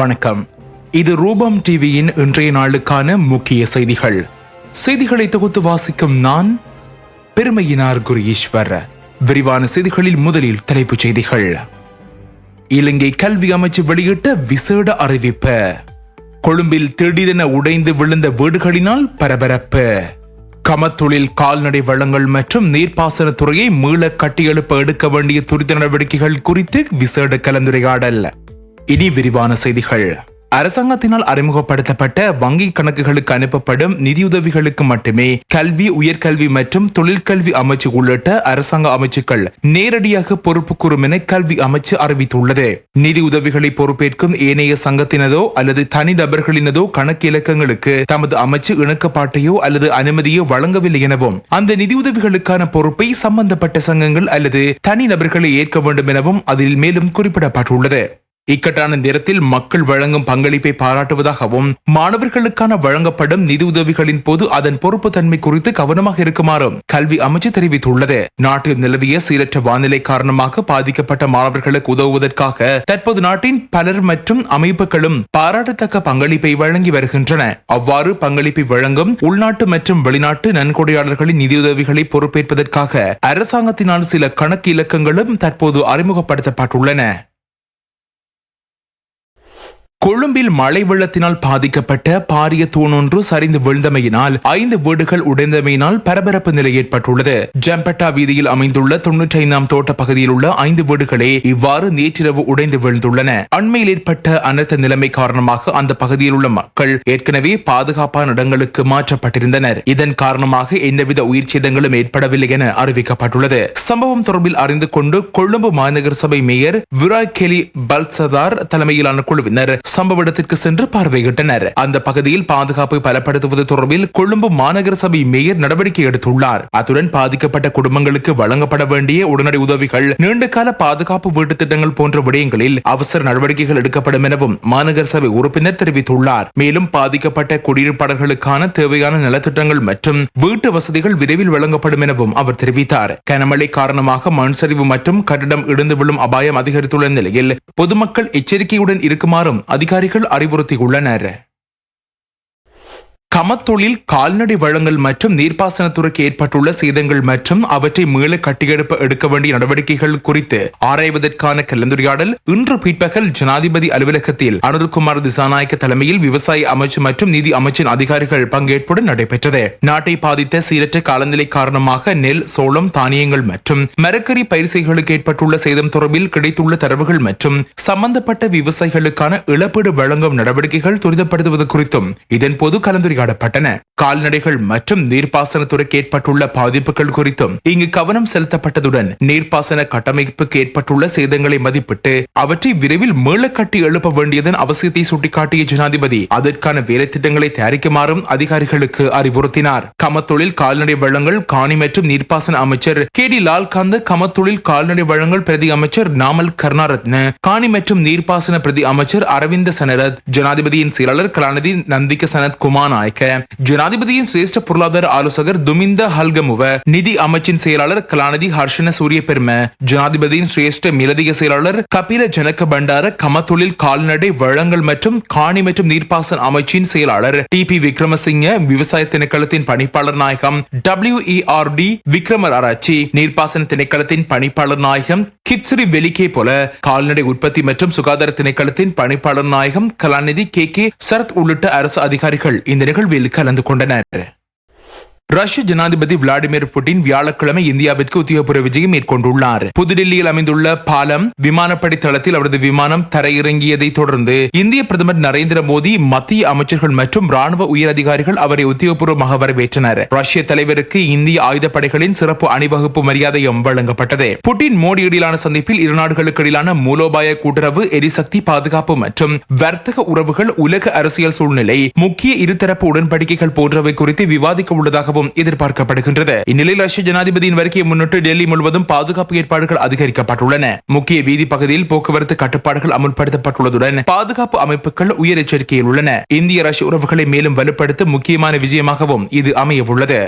வணக்கம். இது ரூபம் டிவியின் இன்றைய நாளுக்கான முக்கிய செய்திகள். செய்திகளை தொகுத்து வாசிக்கும் நான் பெருமையினார் குரு விரிவான செய்திகளில் முதலில் தலைப்புச் செய்திகள். இலங்கை கல்வி அமைச்சு வெளியிட்ட விசேட அறிவிப்பு. கொழும்பில் திடீரென உடைந்து விழுந்த வீடுகளினால் பரபரப்பு. கமத்தொழில் கால்நடை வளங்கள் மற்றும் நீர்ப்பாசன துறையை மீள கட்டியெழுப்ப எடுக்க வேண்டிய துரித நடவடிக்கைகள் குறித்து விசேட கலந்துரையாடல். இனி விரிவான செய்திகள். அரசாங்கத்தினால் அறிமுகப்படுத்தப்பட்ட வங்கி கணக்குகளுக்கு அனுப்பப்படும் நிதியுதவிகளுக்கு மட்டுமே கல்வி உயர்கல்வி மற்றும் தொழிற்கல்வி அமைச்சு உள்ளிட்ட அரசாங்க அமைச்சுக்கள் நேரடியாக பொறுப்பு கூறும் என கல்வி அமைச்சு அறிவித்துள்ளது. நிதி உதவிகளை பொறுப்பேற்கும் ஏனைய சங்கத்தினதோ அல்லது தனிநபர்களினதோ கணக்கு இலக்கங்களுக்கு தமது அமைச்சு இணக்கப்பாட்டையோ அல்லது அனுமதியோ வழங்கவில்லை எனவும் அந்த நிதியுதவிகளுக்கான பொறுப்பை சம்பந்தப்பட்ட சங்கங்கள் அல்லது தனிநபர்களை ஏற்க வேண்டும் எனவும் அதில் மேலும் குறிப்பிடப்பட்டுள்ளது. இக்கட்டான நேரத்தில் மக்கள் வழங்கும் பங்களிப்பை பாராட்டுவதாகவும் மாணவர்களுக்கான வழங்கப்படும் நிதி உதவிகளின் போது அதன் பொறுப்பு தன்மை குறித்து கவனமாக இருக்குமாறும் கல்வி அமைச்சு தெரிவித்துள்ளது. நாட்டில் நிலவிய சீரற்ற வானிலை காரணமாக பாதிக்கப்பட்ட மாணவர்களுக்கு உதவுவதற்காக தற்போது நாட்டின் பலர் மற்றும் அமைப்புகளும் பாராட்டத்தக்க பங்களிப்பை வழங்கி வருகின்றன. அவ்வாறு பங்களிப்பை வழங்கும் உள்நாட்டு மற்றும் வெளிநாட்டு நன்கொடையாளர்களின் நிதியுதவிகளை பொறுப்பேற்பதற்காக அரசாங்கத்தினால் சில கணக்கு இலக்கங்களும் தற்போது அறிமுகப்படுத்தப்பட்டுள்ளன. கொழும்பில் மழை வெள்ளத்தினால் பாதிக்கப்பட்ட பாரிய தூணொன்று சரிந்து விழுந்தமையினால் ஐந்து வீடுகள் உடைந்தமையினால் பரபரப்பு நிலை ஏற்பட்டுள்ளது. ஜம்பட்டா வீதியில் அமைந்துள்ள தொன்னூற்றி ஐந்தாம் தோட்ட பகுதியில் உள்ள ஐந்து வீடுகளே இவ்வாறு நேற்றிரவு உடைந்து விழுந்துள்ளன. அண்மையில் ஏற்பட்ட அனர்த்த நிலைமை காரணமாக அந்த பகுதியில் உள்ள மக்கள் ஏற்கனவே பாதுகாப்பான இடங்களுக்கு மாற்றப்பட்டிருந்தனர். இதன் காரணமாக எந்தவித உயிர் சேதங்களும் ஏற்படவில்லை என அறிவிக்கப்பட்டுள்ளது. சம்பவம் தொடர்பில் அறிந்து கொண்டு கொழும்பு மாநகர சபை மேயர் விராய் கெலி பல்சதார் தலைமையிலான குழுவினர் சம்பவ இடத்திற்கு சென்று பார்வையிட்டனர். அந்த பகுதியில் பாதுகாப்பை பலப்படுத்துவது தொடர்பில் கொழும்பு மாநகர சபை மேயர் நடவடிக்கை எடுத்துள்ளார். அத்துடன் பாதிக்கப்பட்ட குடும்பங்களுக்கு வழங்கப்பட வேண்டிய உடனடி உதவிகள் நீண்டகால பாதுகாப்பு வீட்டு திட்டங்கள் போன்ற விடயங்களில் அவசர நடவடிக்கைகள் எடுக்கப்படும் எனவும் மாநகர சபை உறுப்பினர் தெரிவித்துள்ளார். மேலும் பாதிக்கப்பட்ட குடியிருப்பாளர்களுக்கான தேவையான நலத்திட்டங்கள் மற்றும் வீட்டு வசதிகள் விரைவில் வழங்கப்படும் எனவும் அவர் தெரிவித்தார். கனமழை காரணமாக மண் சரிவு மற்றும் கட்டிடம் இடிந்து விழும் அபாயம் அதிகரித்துள்ள நிலையில் பொதுமக்கள் எச்சரிக்கையுடன் இருக்குமாறும் அதிகாரிகள் அறிவுறுத்தியுள்ளனர். கமத்தொழில் கால்நடை வளங்கள் மற்றும் நீர்ப்பாசனத்துறைக்கு ஏற்பட்டுள்ள சேதங்கள் மற்றும் அவற்றை மீள கட்டியெழுப்ப எடுக்க வேண்டிய நடவடிக்கைகள் குறித்து ஆராய்வதற்கான கலந்துரையாடல் இன்று பிற்பகல் ஜனாதிபதி அலுவலகத்தில் அனுருகுமார் திசாநாயக்க தலைமையில் விவசாய அமைச்சு மற்றும் நிதி அமைச்சின் அதிகாரிகள் பங்கேற்புடன் நடைபெற்றது. நாட்டை பாதித்த சீரற்ற காலநிலை காரணமாக நெல் சோளம் தானியங்கள் மற்றும் மரக்கறி பயிர்சைகளுக்கு ஏற்பட்டுள்ள சேதம் தொடர்பில் கிடைத்துள்ள தரவுகள் மற்றும் சம்பந்தப்பட்ட விவசாயிகளுக்கான இழப்பீடு வழங்கும் நடவடிக்கைகள் துரிதப்படுத்துவது குறித்தும் இதன்போது கலந்துரையாடல் கையாடப்பட்டன கால்நடைகள் மற்றும் நீர்ப்பாசனத்துறைக்கு ஏற்பட்டுள்ள பாதிப்புகள் குறித்தும் இங்கு கவனம் செலுத்தப்பட்டதுடன் நீர்ப்பாசன கட்டமைப்புக்கு ஏற்பட்டுள்ள சேதங்களை மதிப்பிட்டு அவற்றை விரைவில் மீள கட்டி எழுப்ப வேண்டியதன் அவசியத்தை சுட்டிக்காட்டிய ஜனாதிபதி அதற்கான வேலைத்திட்டங்களை தயாரிக்குமாறும் அதிகாரிகளுக்கு அறிவுறுத்தினார். கமத்தொழில் கால்நடை வளங்கள் காணி மற்றும் நீர்ப்பாசன அமைச்சர் கே டி லால்காந்த கமத்தொழில் கால்நடை வளங்கள் பிரதி அமைச்சர் நாமல் கருணாரத்ன காணி மற்றும் நீர்ப்பாசன பிரதி அமைச்சர் அரவிந்த சனரத் ஜனாதிபதியின் செயலாளர் கலாநிதி நந்திக சனத் குமார் நாயக்க ஜனாதிபதியின் சிரேஷ்ட பொருளாதார ஆலோசகர் துமிந்த ஹல்கமுவ நிதி அமைச்சின் செயலாளர் கலாநிதி ஹர்ஷன சூரிய பெரும ஜனாதிபதியின் சிரேஷ்ட மிலதிக செயலாளர் கபில ஜனக பண்டார கமத்தொழில் கால்நடை வளங்கள் மற்றும் காணி மற்றும் நீர்ப்பாசன அமைச்சின் செயலாளர் டி பி விக்ரமசிங்க விவசாய திணைக்களத்தின் பணிப்பாளர் நாயகம் டபிள்யூ டி விக்ரமர் ஆராய்ச்சி நீர்ப்பாசன திணைக்களத்தின் பணிப்பாளர் நாயகம் கிச்சரி வெளிக்கே போல கால்நடை உற்பத்தி மற்றும் சுகாதார திணைக்களத்தின் பணிப்பாளர் நாயகம் கலாநிதி கே கே சரத் உள்ளிட்ட அரசு அதிகாரிகள் இந்த நிகழ்வில் கலந்து கொண்டனர். കൊണ്ടനാര് ரஷ்ய ஜனாதிபதி விளாடிமிர் புட்டின் வியாழக்கிழமை இந்தியாவிற்கு உத்தியோகபூர்வ விஜயம் மேற்கொண்டுள்ளார். புதுடில்லியில் அமைந்துள்ள பாலம் விமானப்படை தளத்தில் அவரது விமானம் தரையிறங்கியதை தொடர்ந்து இந்திய பிரதமர் நரேந்திர மோடி மத்திய அமைச்சர்கள் மற்றும் ராணுவ உயரதிகாரிகள் அவரை உத்தியோகபூர்வமாக வரவேற்றனர். ரஷ்ய தலைவருக்கு இந்திய ஆயுதப்படைகளின் சிறப்பு அணிவகுப்பு மரியாதையும் வழங்கப்பட்டது. புட்டின் மோடி இடையிலான சந்திப்பில் இரு நாடுகளுக்கு இடையிலான மூலோபாய கூட்டுறவு எரிசக்தி பாதுகாப்பு மற்றும் வர்த்தக உறவுகள் உலக அரசியல் சூழ்நிலை முக்கிய இருதரப்பு உடன்படிக்கைகள் போன்றவை குறித்து விவாதிக்க உள்ளதாகவும் எனவும் எதிர்பார்க்கப்படுகின்றது. இந்நிலையில் ரஷ்ய ஜனாதிபதியின் வருகையை முன்னிட்டு டெல்லி முழுவதும் பாதுகாப்பு ஏற்பாடுகள் அதிகரிக்கப்பட்டுள்ளன. முக்கிய வீதி பகுதியில் போக்குவரத்து கட்டுப்பாடுகள் அமுல்படுத்தப்பட்டுள்ளதுடன் பாதுகாப்பு அமைப்புகள் உயர் எச்சரிக்கையில் உள்ளன. இந்திய ரஷ்ய உறவுகளை மேலும் வலுப்படுத்த முக்கியமான விஜயமாகவும் இது அமைய உள்ளது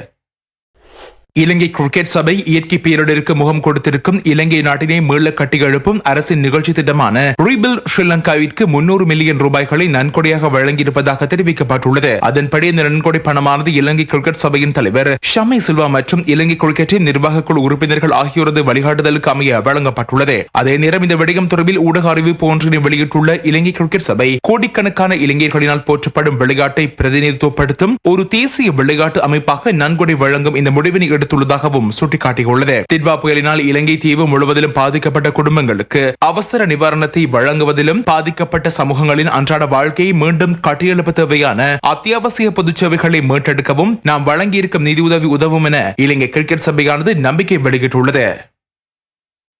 இலங்கை கிரிக்கெட் சபை இயற்கை பேரிடருக்கு முகம் கொடுத்திருக்கும் இலங்கை நாட்டினை மீள கட்டியெழுப்பும் அரசின் நிகழ்ச்சி திட்டமான ரீபில் ஸ்ரீலங்காவிற்கு முன்னூறு மில்லியன் ரூபாய்களை நன்கொடையாக வழங்கியிருப்பதாக தெரிவிக்கப்பட்டுள்ளது. அதன்படி இந்த நன்கொடை பணமானது இலங்கை கிரிக்கெட் சபையின் தலைவர் ஷமை சில்வா மற்றும் இலங்கை கிரிக்கெட்டின் நிர்வாக குழு உறுப்பினர்கள் ஆகியோரது வழிகாட்டுதலுக்கு அமைய வழங்கப்பட்டுள்ளது. அதே நேரம் இந்த விடயம் தொடர்பில் ஊடக அறிவிப்பு ஒன்றினை வெளியிட்டுள்ள இலங்கை கிரிக்கெட் சபை கோடிக்கணக்கான இளைஞர்களினால் போற்றப்படும் விளையாட்டை பிரதிநிதித்துவப்படுத்தும் ஒரு தேசிய விளையாட்டு அமைப்பாக நன்கொடை வழங்கும் இந்த முடிவினை எடுத்துள்ளதாகவும் சுட்டிக்காட்டியுள்ளது. திட்வா புயலினால் இலங்கை தீவு முழுவதிலும் பாதிக்கப்பட்ட குடும்பங்களுக்கு அவசர நிவாரணத்தை வழங்குவதிலும் பாதிக்கப்பட்ட சமூகங்களின் அன்றாட வாழ்க்கையை மீண்டும் கட்டியெழுப்ப தேவையான அத்தியாவசிய பொதுச் சேவைகளை மீட்டெடுக்கவும் நாம் வழங்கியிருக்கும் நிதியுதவி உதவும் என இலங்கை கிரிக்கெட் சபையானது நம்பிக்கை வெளியிட்டுள்ளது.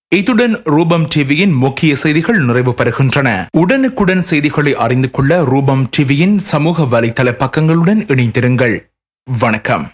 இத்துடன் ரூபம் டிவியின் முக்கிய செய்திகள் நிறைவு பெறுகின்றன. உடனுக்குடன் செய்திகளை அறிந்து கொள்ள ரூபம் டிவியின் சமூக வலைதள பக்கங்களுடன் இணைந்திருங்கள். வணக்கம்.